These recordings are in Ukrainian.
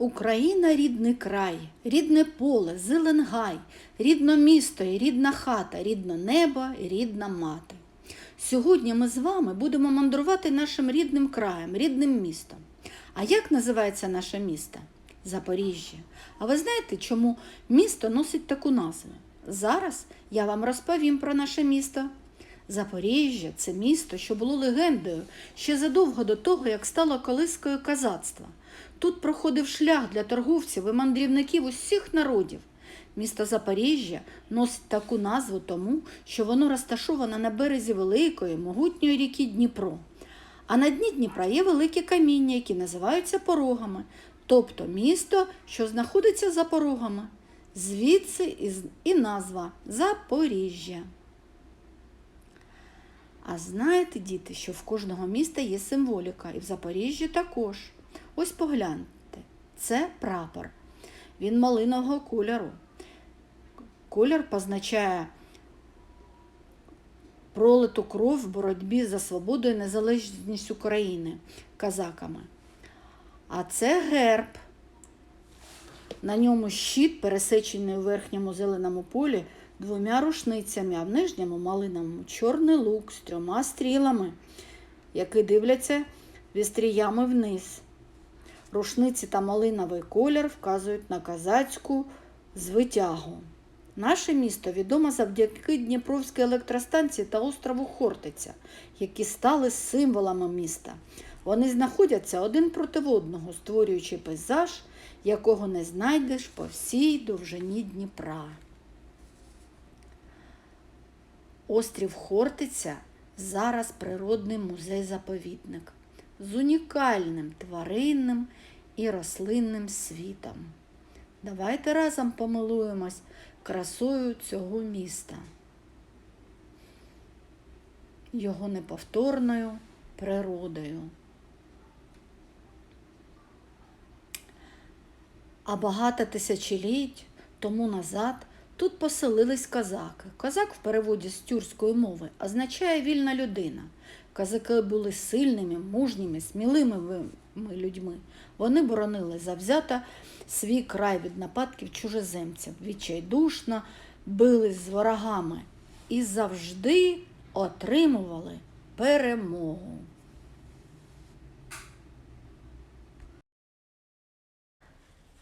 Україна рідний край, рідне поле, зелен гай, рідно місто і рідна хата, рідне небо і рідна мати. Сьогодні ми з вами будемо мандрувати нашим рідним краєм, рідним містом. А як називається наше місто? Запоріжжя. А ви знаєте, чому місто носить таку назву? Зараз я вам розповім про наше місто. Запоріжжя це місто, що було легендою ще задовго до того, як стало колискою казацтва. Тут проходив шлях для торговців і мандрівників усіх народів. Місто Запоріжжя носить таку назву тому, що воно розташоване на березі великої, могутньої ріки Дніпро. А на дні Дніпра є великі каміння, які називаються порогами, тобто місто, що знаходиться за порогами. Звідси і назва Запоріжжя. А знаєте, діти, що в кожного міста є символіка, і в Запоріжжі також. Ось погляньте, це прапор. Він малинового кольору. Колір позначає пролиту кров в боротьбі за свободу і незалежність України казаками. А це герб. На ньому щит, пересечений у верхньому зеленому полі двома рушницями, а в нижньому малиновому чорний лук з трьома стрілами, які дивляться вістріями вниз. Рушниці та малиновий колір вказують на казацьку звитягу. Наше місто відомо завдяки Дніпровській електростанції та острову Хортиця, які стали символами міста. Вони знаходяться один проти одного, створюючи пейзаж, якого не знайдеш по всій довжині Дніпра. Острів Хортиця зараз природний музей-заповідник з унікальним тваринним і рослинним світом. Давайте разом помилуємось красою цього міста, його неповторною природою. А багато тисячоліть тому назад тут поселились казаки. Козак в переводі з тюркської мови означає вільна людина. Казаки були сильними, мужніми, сміливими людьми. Вони боронили завзято свій край від нападків чужеземців, відчайдушно били з ворогами і завжди отримували перемогу.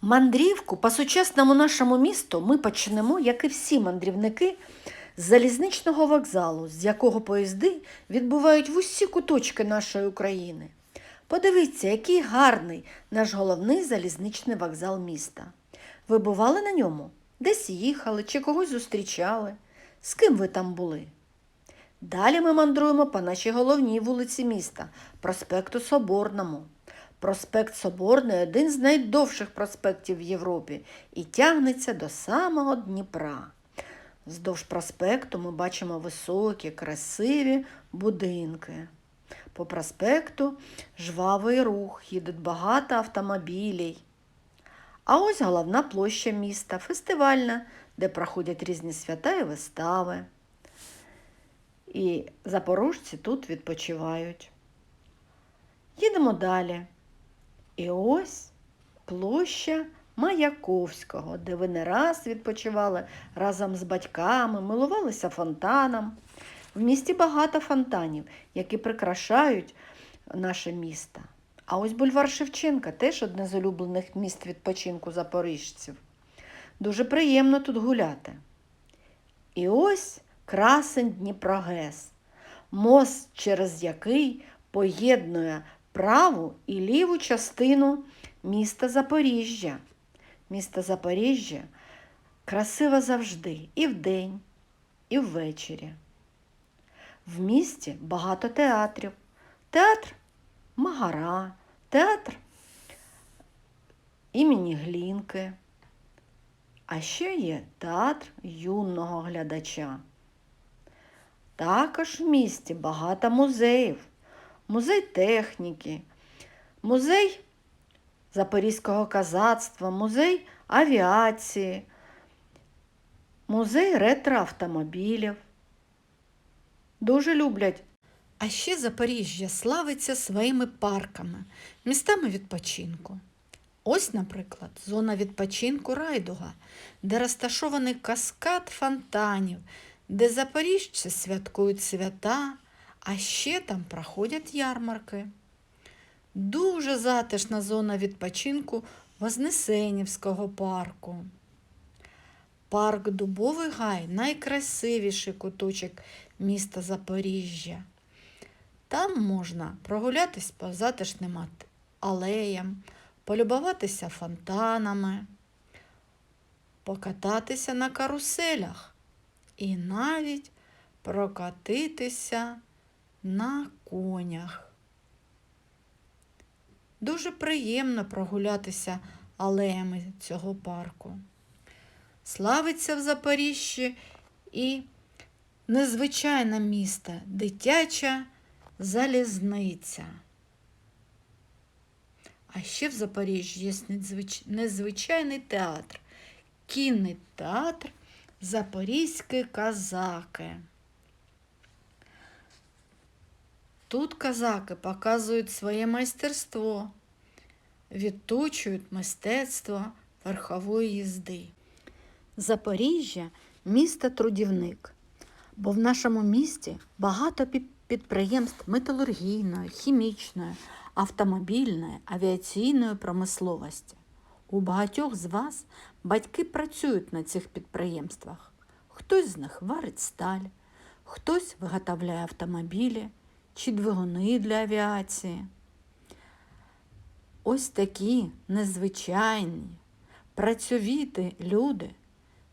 Мандрівку по сучасному нашому місту ми почнемо, як і всі мандрівники, з залізничного вокзалу, з якого поїзди відбувають в усі куточки нашої України. Подивіться, який гарний наш головний залізничний вокзал міста. Ви бували на ньому? Десь їхали чи когось зустрічали? З ким ви там були? Далі ми мандруємо по нашій головній вулиці міста, проспекту Соборному. Проспект Соборний один з найдовших проспектів в Європі і тягнеться до самого Дніпра. Вздовж проспекту ми бачимо високі, красиві будинки. По проспекту жвавий рух, їдуть багато автомобілів. А ось головна площа міста, фестивальна, де проходять різні свята і вистави. І запорожці тут відпочивають. Їдемо далі. І ось площа Маяковського, де ви не раз відпочивали разом з батьками, милувалися фонтаном. В місті багато фонтанів, які прикрашають наше місто. А ось бульвар Шевченка теж одне з улюблених міст відпочинку запоріжців. Дуже приємно тут гуляти. І ось красень Дніпрогес, мост, через який поєднує праву і ліву частину міста Запоріжжя. Місто Запоріжжя красиво завжди і вдень, і ввечері. В місті багато театрів. Театр Магара, театр імені Глінки. А ще є театр юного глядача. Також в місті багато музеїв. Музей техніки, музей Запорізького казацтва, музей авіації, музей ретроавтомобілів. Дуже люблять. А ще Запоріжжя славиться своїми парками, містами відпочинку. Ось, наприклад, зона відпочинку Райдуга, де розташований каскад фонтанів, де запоріжці святкують свята, а ще там проходять ярмарки. Дуже затишна зона відпочинку Вознесенівського парку. Парк Дубовий Гай найкрасивіший куточок міста Запоріжжя. Там можна прогулятись по затишним алеям, полюбуватися фонтанами, покататися на каруселях і навіть прокатитися на конях. Дуже приємно прогулятися алеями цього парку. Славиться в Запоріжжі і незвичайне місто, дитяча залізниця. А ще в Запоріжжі є незвич- незвичайний театр, кінний театр Запорізькі казаки. Тут казаки показують своє майстерство, відточують мистецтво верхової їзди. Запоріжжя місто трудівник, бо в нашому місті багато підприємств металургійної, хімічної, автомобільної, авіаційної промисловості. У багатьох з вас батьки працюють на цих підприємствах. Хтось з них варить сталь, хтось виготовляє автомобілі чи двигуни для авіації. Ось такі незвичайні, працьовіті люди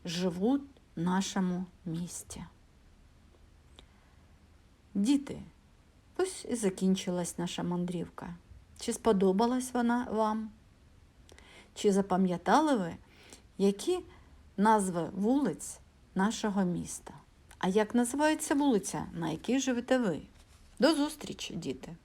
живуть в нашому місті. Діти, ось і закінчилась наша мандрівка. Чи сподобалась вона вам? Чи запам'ятали ви, які назви вулиць нашого міста? А як називається вулиця, на якій живете ви? До зустрічі, діти!